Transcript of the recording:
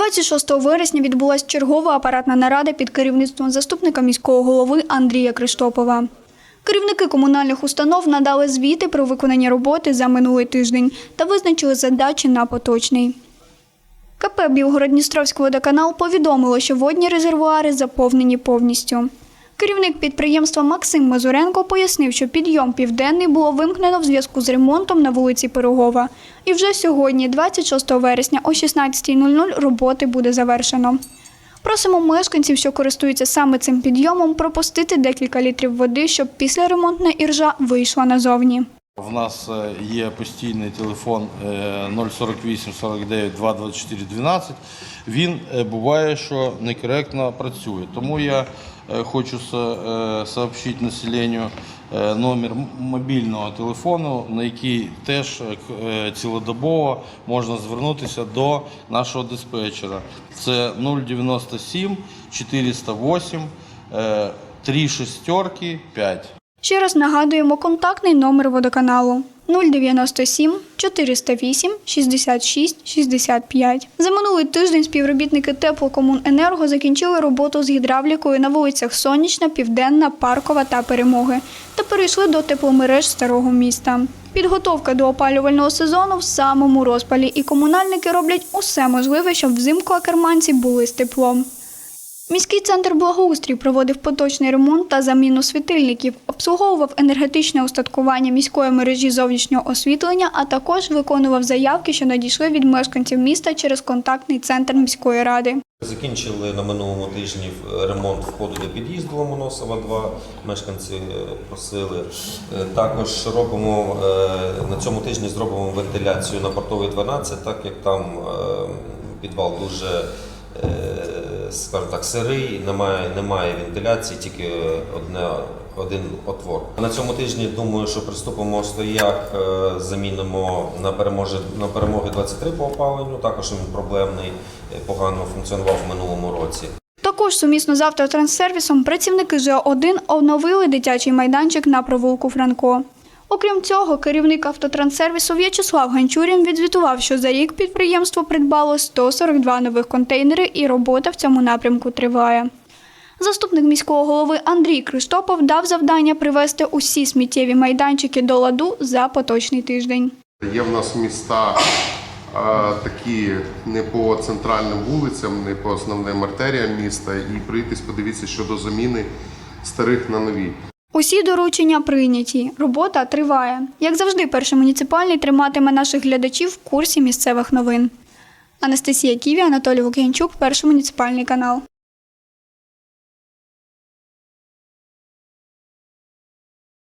26 вересня відбулася чергова апаратна нарада під керівництвом заступника міського голови Андрія Криштопова. Керівники комунальних установ надали звіти про виконання роботи за минулий тиждень та визначили задачі на поточний. КП Білгород-Дністровський водоканал повідомило, що водні резервуари заповнені повністю. Керівник підприємства Максим Мазуренко пояснив, що підйом південний було вимкнено в зв'язку з ремонтом на вулиці Пирогова. І вже сьогодні, 26 вересня о 16.00, роботи буде завершено. Просимо мешканців, що користуються саме цим підйомом, пропустити декілька літрів води, щоб після ремонтна іржа вийшла назовні. В нас е, є постійний телефон е, 048 49 224 12. Він е, буває, що некоректно працює. Тому я хочу со- е, сообщити населенню е, номер мобільного телефону, на який теж цілодобово можна звернутися до нашого диспетчера. Це 097 408 е, 3 шестерки 5. Ще раз нагадуємо контактний номер водоканалу 097 408 66 65. За минулий тиждень співробітники теплокомуненерго закінчили роботу з гідравлікою на вулицях Сонячна, Південна, Паркова та Перемоги та перейшли до тепломереж старого міста. Підготовка до опалювального сезону в самому розпалі, і комунальники роблять усе можливе, щоб взимку акерманці були з теплом. Міський центр благоустрій проводив поточний ремонт та заміну світильників, обслуговував енергетичне устаткування міської мережі зовнішнього освітлення, а також виконував заявки, що надійшли від мешканців міста через контактний центр міської ради. Закінчили на минулому тижні ремонт входу до під'їзду Ломоносова 2. Мешканці просили. Е, Також робимо е, на цьому тижні зробимо вентиляцію на портовій 12, так як там е, підвал дуже скажімо так, сирий, немає, немає вентиляції, тільки одне, один отвор. На цьому тижні думаю, що приступимо стояк, е, замінимо на перемоги, на перемоги 23 по опаленню. Також він проблемний, е, погано функціонував в минулому році. Також сумісно з автотранссервісом працівники ЖО-1 оновили дитячий майданчик на провулку Франко. Окрім цього, керівник автотранссервісу В'ячеслав Ганчурін відзвітував, що за рік підприємство придбало 142 нових контейнери і робота в цьому напрямку триває. Заступник міського голови Андрій Криштопов дав завдання привести усі сміттєві майданчики до ладу за поточний тиждень. Є в нас міста такі не по центральним вулицям, не по основним артеріям міста. І приїдьтесь, подивіться щодо заміни старих на нові. Усі доручення прийняті. Робота триває. Як завжди, перший муніципальний триматиме наших глядачів в курсі місцевих новин. Анастасія Ківі, Анатолій Лук'янчук, перший муніципальний канал.